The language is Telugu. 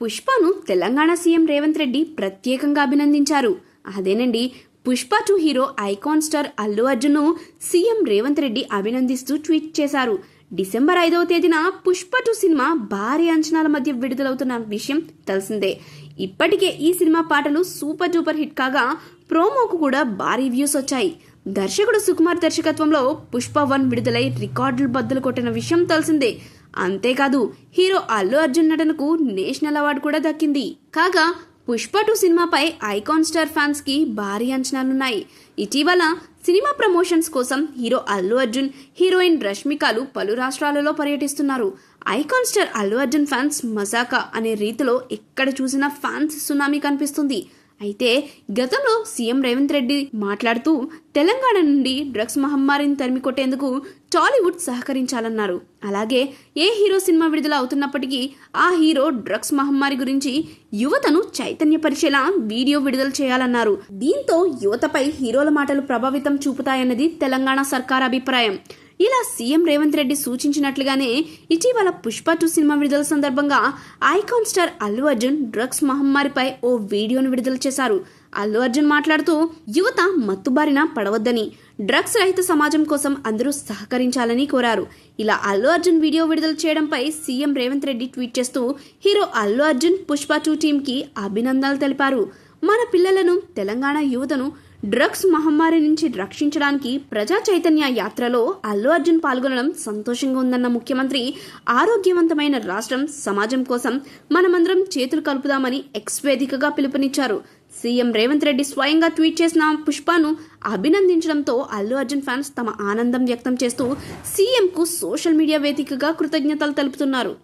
పుష్పను తెలంగాణ సీఎం రేవంత్ రెడ్డి ప్రత్యేకంగా అభినందించారు. అదేనండి Pushpa two hero icon star Allu అర్జున్ను CM Revanth Reddy అభినందిస్తూ ట్వీట్ చేశారు. డిసెంబర్ ఐదవ తేదీన పుష్ప టూ సినిమా భారీ అంచనాల మధ్య విడుదలవుతున్న విషయం తెలిసిందే. ఇప్పటికే ఈ సినిమా పాటలు సూపర్ డూపర్ హిట్ కాగా ప్రోమోకు కూడా భారీ వ్యూస్ వచ్చాయి. దర్శకుడు సుకుమార్ దర్శకత్వంలో పుష్ప వన్ విడుదలై రికార్డులు బద్దలు కొట్టిన విషయం తెలిసిందే. అంతేకాదు హీరో అల్లు అర్జున్ నటనకు నేషనల్ అవార్డు కూడా దక్కింది. కాగా పుష్ప టూ సినిమాపై ఐకాన్ స్టార్ ఫ్యాన్స్కి భారీ అంచనాలున్నాయి. ఇటీవల సినిమా ప్రమోషన్స్ కోసం హీరో అల్లు అర్జున్ హీరోయిన్ రష్మికలు పలు రాష్ట్రాలలో పర్యటిస్తున్నారు. Icon star Allu Arjun fans మజాకా అనే రీతిలో ఎక్కడ చూసినా ఫ్యాన్స్ సునామీ కనిపిస్తుంది. అయితే గతంలో సీఎం రేవంత్ రెడ్డి మాట్లాడుతూ తెలంగాణ నుండి డ్రగ్స్ మహమ్మారిని తరిమి కొట్టేందుకు టాలీవుడ్ సహకరించాలన్నారు. అలాగే ఏ హీరో సినిమా విడుదల అవుతున్నప్పటికీ ఆ హీరో డ్రగ్స్ మహమ్మారి గురించి యువతను చైతన్యపరిచేలా వీడియో విడుదల చేయాలన్నారు. దీంతో యువతపై హీరోల మాటలు ప్రభావితం చూపుతాయన్నది తెలంగాణ సర్కార్ అభిప్రాయం. ఇలా సీఎం రేవంత్ రెడ్డి సూచించినట్లుగానే ఇటీవల పుష్ప టూ సినిమా విడుదల సందర్భంగా icon star Allu Arjun drugs మహమ్మారిపై ఓ వీడియోను విడుదల చేశారు. అల్లు అర్జున్ మాట్లాడుతూ యువత మత్తుబారిన పడవద్దని డ్రగ్స్ రహిత సమాజం కోసం అందరూ సహకరించాలని కోరారు. ఇలా అల్లు అర్జున్ వీడియో విడుదల చేయడంపై సీఎం రేవంత్ రెడ్డి ట్వీట్ చేస్తూ హీరో అల్లు అర్జున్ పుష్ప టూ టీంకి అభినందనలు తెలిపారు. మన పిల్లలను తెలంగాణ యువతను డ్రగ్స్ మహమ్మారి నుంచి రక్షించడానికి ప్రజా చైతన్య యాత్రలో అల్లు అర్జున్ పాల్గొనడం సంతోషంగా ఉందన్న ముఖ్యమంత్రి ఆరోగ్యవంతమైన రాష్ట్రం సమాజం కోసం మనమందరం చేతులు కలుపుదామని ఎక్స్ వేదికగా పిలుపునిచ్చారు. సీఎం రేవంత్ రెడ్డి స్వయంగా ట్వీట్ చేసిన పుష్పను అభినందించడంతో అల్లు అర్జున్ ఫ్యాన్స్ తమ ఆనందం వ్యక్తం చేస్తూ సీఎంకు సోషల్ మీడియా వేదికగా కృతజ్ఞతలు తెలుపుతున్నారు.